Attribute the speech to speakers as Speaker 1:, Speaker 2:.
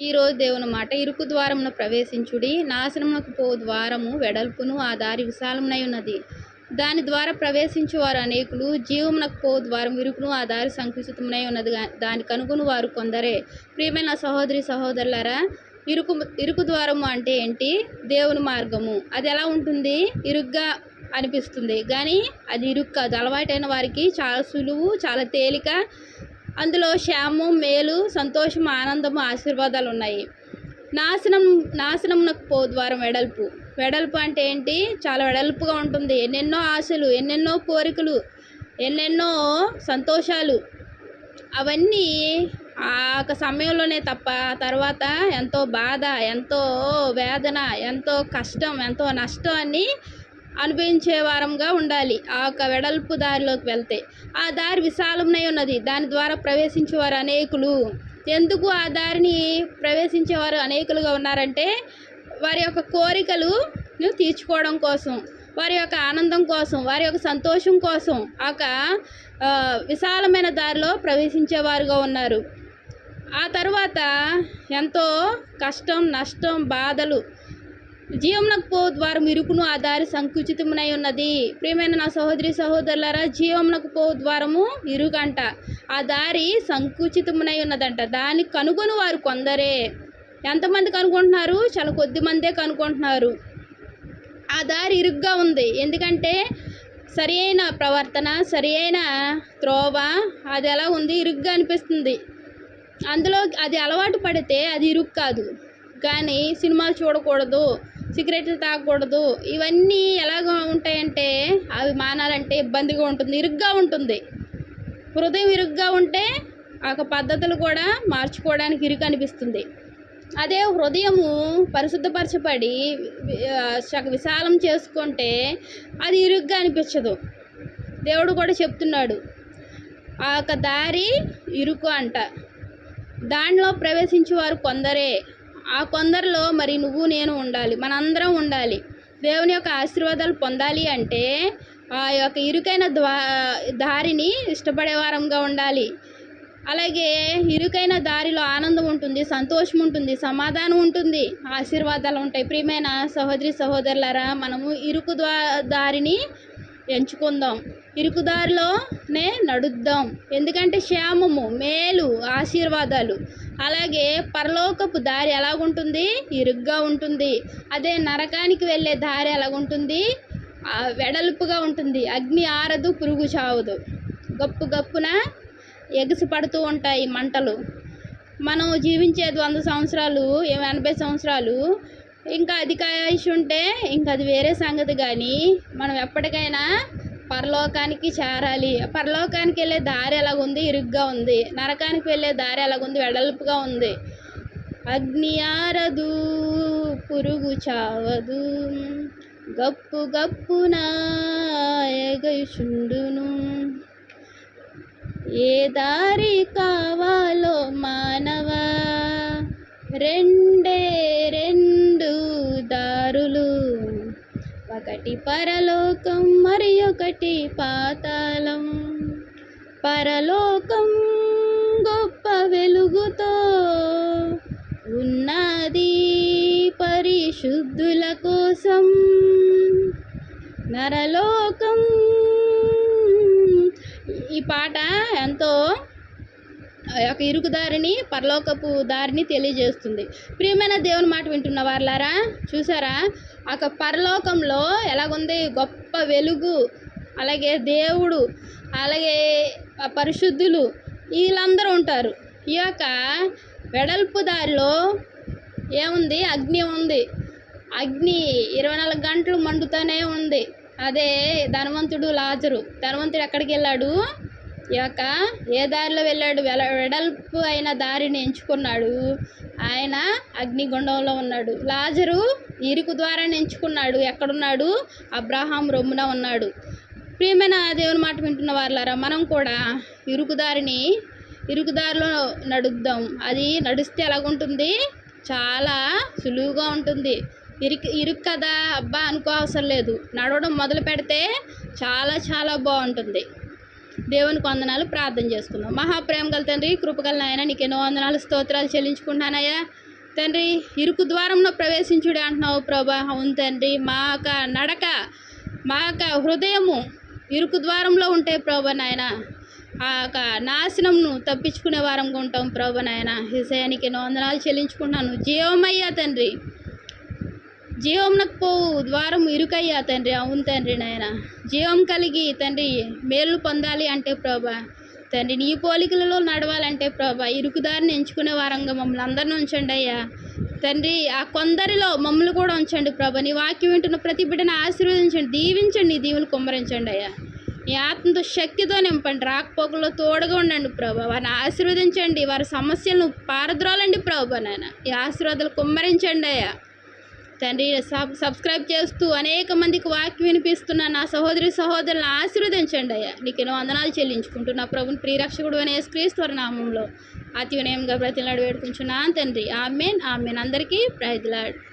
Speaker 1: ఈరోజు దేవుని మాట ఇరుకు ద్వారమును ప్రవేశించుడి. నాశనమునకు పో ద్వారము వెడల్పును ఆ దారి విశాలమునై ఉన్నది. దాని ద్వారా ప్రవేశించేవారు అనేకులు జీవమునకు పో ద్వారం ఇరుకును ఆ దారి సంకుచితమునై ఉన్నది. దాని కనుగొని వారు కొందరే. ప్రియమైన సహోదరి సహోదరులరా ఇరుకు ఇరుకు ద్వారము అంటే ఏంటి? దేవుని మార్గము. అది ఎలా ఉంటుంది? ఇరుగ్గా అనిపిస్తుంది. కానీ అది ఇరుక్కు కాదు. అలవాటైన వారికి చాలా సులువు చాలా తేలిక అందులో శ్యామం మేలు సంతోషం ఆనందము ఆశీర్వాదాలు ఉన్నాయి. నాశనం నాశనమునకు పో ద్వారం వెడల్పు. వెడల్పు అంటే ఏంటి? చాలా వెడల్పుగా ఉంటుంది. ఎన్నెన్నో ఆశలు ఎన్నెన్నో కోరికలు ఎన్నెన్నో సంతోషాలు. అవన్నీ ఆ ఒక సమయంలోనే తప్ప తర్వాత ఎంతో బాధ ఎంతో వేదన ఎంతో కష్టం ఎంతో నష్టాన్ని అనుభవించే వారంగా ఉండాలి. ఆ యొక్క వెడల్పు దారిలోకి వెళ్తే. ఆ దారి విశాలమై ఉన్నది. దాని ద్వారా ప్రవేశించేవారు అనేకులు. ఎందుకు ఆ దారిని ప్రవేశించేవారు అనేకులుగా ఉన్నారంటే వారి యొక్క కోరికలు తీర్చుకోవడం కోసం వారి యొక్క ఆనందం కోసం వారి యొక్క సంతోషం కోసం ఆ విశాలమైన దారిలో ప్రవేశించేవారుగా ఉన్నారు. ఆ తర్వాత ఎంతో కష్టం నష్టం బాధలు జీవమునకు పో ద్వారం ఇరుకును ఆ దారి సంకుచితమునై ఉన్నది. ప్రియమైన నా సహోదరి సహోదరులారా జీవమునకు పో ద్వారము ఇరుగంట ఆ దారి సంకుచితమునై ఉన్నదంట. దాన్ని కనుగొని వారు కొందరే. ఎంతమంది కనుగొంటున్నారు? చాలా కొద్ది మందే కనుగొంటున్నారు. ఆ దారి ఇరుగ్గా ఉంది. ఎందుకంటే సరి అయిన ప్రవర్తన సరి అయిన త్రోవ అది ఎలా ఉంది? ఇరుగ్గా అనిపిస్తుంది. అందులో అది అలవాటు పడితే అది ఇరుగ్ కాదు. కానీ సినిమాలు చూడకూడదు. సిగరెట్లు తాగకూడదు. ఇవన్నీ ఎలాగ ఉంటాయంటే అవి మానాలంటే ఇబ్బందిగా ఉంటుంది ఇరుగ్గా ఉంటుంది. హృదయం ఇరుగ్గా ఉంటే ఆ యొక్క పద్ధతులు కూడా మార్చుకోవడానికి ఇరుగు అనిపిస్తుంది. అదే హృదయము పరిశుద్ధపరచబడి విశాలం చేసుకుంటే అది ఇరుగ్గా అనిపించదు. దేవుడు కూడా చెప్తున్నాడు ఆ యొక్క దారి ఇరుకు అంట. దానిలో ప్రవేశించే వారు కొందరే. ఆ కొందరిలో మరి నువ్వు నేను ఉండాలి. మనందరం ఉండాలి. దేవుని యొక్క ఆశీర్వాదాలు పొందాలి అంటే ఆ యొక్క ఇరుకైన ద్వా దారిని ఇష్టపడే వారంగా ఉండాలి. అలాగే ఇరుకైన దారిలో ఆనందం ఉంటుంది సంతోషం ఉంటుంది సమాధానం ఉంటుంది ఆశీర్వాదాలు ఉంటాయి. ప్రియమైన సహోదరి సహోదరులరా మనము ఇరుకు ద్వా దారిని ఎంచుకుందాం. ఇరుకు దారిలోనే నడుద్దాం. ఎందుకంటే క్షేమము మేలు ఆశీర్వాదాలు అలాగే పరలోకపు దారి ఎలాగుంటుంది? ఇరుగ్గా ఉంటుంది. అదే నరకానికి వెళ్ళే దారి ఎలాగుంటుంది? వెడల్పుగా ఉంటుంది. అగ్ని ఆరదు పురుగు చావదు. గప్పు గప్పున ఎగసి పడుతూ ఉంటాయి మంటలు. మనం జీవించేది వంద సంవత్సరాలు ఎనభై సంవత్సరాలు ఇంకా అధిక ఆయుష్ ఉంటే ఇంకా అది వేరే సంగతి కానీ మనం ఎప్పటికైనా పరలోకానికి చేరాలి. పరలోకానికి వెళ్ళే దారి ఎలాగుంది? ఇరుగ్గా ఉంది. నరకానికి వెళ్ళే దారి ఎలాగుంది? వెడల్పుగా ఉంది. అగ్ని పురుగు చావదు. గప్పు గప్పున ఎగయుచుండును. ఏ దారి కావాలో మానవా రెండే ఒకటి పరలోకం మరి ఒకటి పాతాళం. పరలోకం గొప్ప వెలుగుతో ఉన్నది పరిశుద్ధుల కోసం. నరలోకం ఈ పాట ఎంతో యొక్క ఇరుకు దారిని పరలోకపు దారిని తెలియజేస్తుంది. ప్రియమైన దేవుని మాట వింటున్న వారులారా చూసారా ఆ పరలోకంలో ఎలాగుంది? గొప్ప వెలుగు అలాగే దేవుడు అలాగే పరిశుద్ధులు వీళ్ళందరూ ఉంటారు. ఈ యొక్క వెడల్పు దారిలో ఏముంది? అగ్ని ఉంది. అగ్ని ఇరవై నాలుగు గంటలు మండుతూనే ఉంది. అదే ధనవంతుడు లాజరు. ధనవంతుడు ఎక్కడికి వెళ్ళాడు? యొక్క ఏ దారిలో వెళ్ళాడు? వెల వెడల్పు అయిన దారిని ఎంచుకున్నాడు. ఆయన అగ్నిగుండంలో ఉన్నాడు. లాజరు ఇరుకు ద్వారాన్ని ఎంచుకున్నాడు. ఎక్కడున్నాడు? అబ్రహాం రొమ్మున ఉన్నాడు. ప్రియమైన దేవుని మాట వింటున్న వాళ్ళారా మనం కూడా ఇరుకు దారిని ఇరుకు దారిలో నడుద్దాం. అది నడిస్తే ఎలాగుంటుంది? చాలా సులువుగా ఉంటుంది. ఇరుకు ఇరుకు కదా? అబ్బా అనుకో అవసరం లేదు. నడవడం మొదలు పెడితే చాలా చాలా బాగుంటుంది. దేవునికి వందనాలు ప్రార్థన చేసుకుందాం మహాప్రేమ గల తండ్రి కృపగల నాయన నీకు ఎన్నో వందనాలు స్తోత్రాలు చెల్లించుకుంటానయ్యా తండ్రి ఇరుకు ద్వారంలో ప్రవేశించుడే అంటున్నావు ప్రభా. అవును తండ్రి మా యొక్క నడక మా యొక్క హృదయము ఇరుకు ద్వారంలో ఉంటే ప్రభా నాయన ఆ యొక్క నాశనంను తప్పించుకునే వారంగా ఉంటాం ప్రభా నాయన. హిసయానికి వందనాలు చెల్లించుకుంటున్నాను. జీవమయ్యా తండ్రి. జీవంనకు పోవు ద్వారం ఇరుకయ్యా తండ్రి. అవును తండ్రి నాయన. జీవం కలిగి తండ్రి మేలు పొందాలి అంటే ప్రభా. తండ్రి నీ పోలికలలో నడవాలంటే ప్రభా. ఇరుకుదారిని ఎంచుకునే వారంగా మమ్మల్ని అందరిని ఉంచండి అయ్యా. తండ్రి ఆ కొందరిలో మమ్మల్ని కూడా ఉంచండి ప్రభా. నీ వాక్యం వింటున్న ప్రతి బిడ్డను ఆశీర్వదించండి దీవించండి నీ దీవులు కుమ్మరించండి అయ్యా. నీ ఆత్మతో శక్తితో నింపండి రాకపోకల్లో తోడుగా ఉండండి ప్రభా. వారిని ఆశీర్వదించండి వారి సమస్యలను పారద్రోలండి ప్రభా నాయన. ఈ ఆశీర్వాదాలు కుమ్మరించండి అయ్యా. తండ్రి సబ్ సబ్స్క్రైబ్ చేస్తూ అనేక మందికి వాక్యం వినిపిస్తున్న నా సహోదరి సహోదరులను ఆశీర్వదించండి అయ్యా. నీకు ఎన్నో వందనాలు చెల్లించుకుంటున్నా. ప్రభుని ప్రియరక్షకుడు అనే క్రీస్తువర నామంలో అతి వినయంగా ప్రతిలాడు వేడుకుంటున్నాను తండ్రి. Amen amen. అందరికీ ప్రైజ్లాడు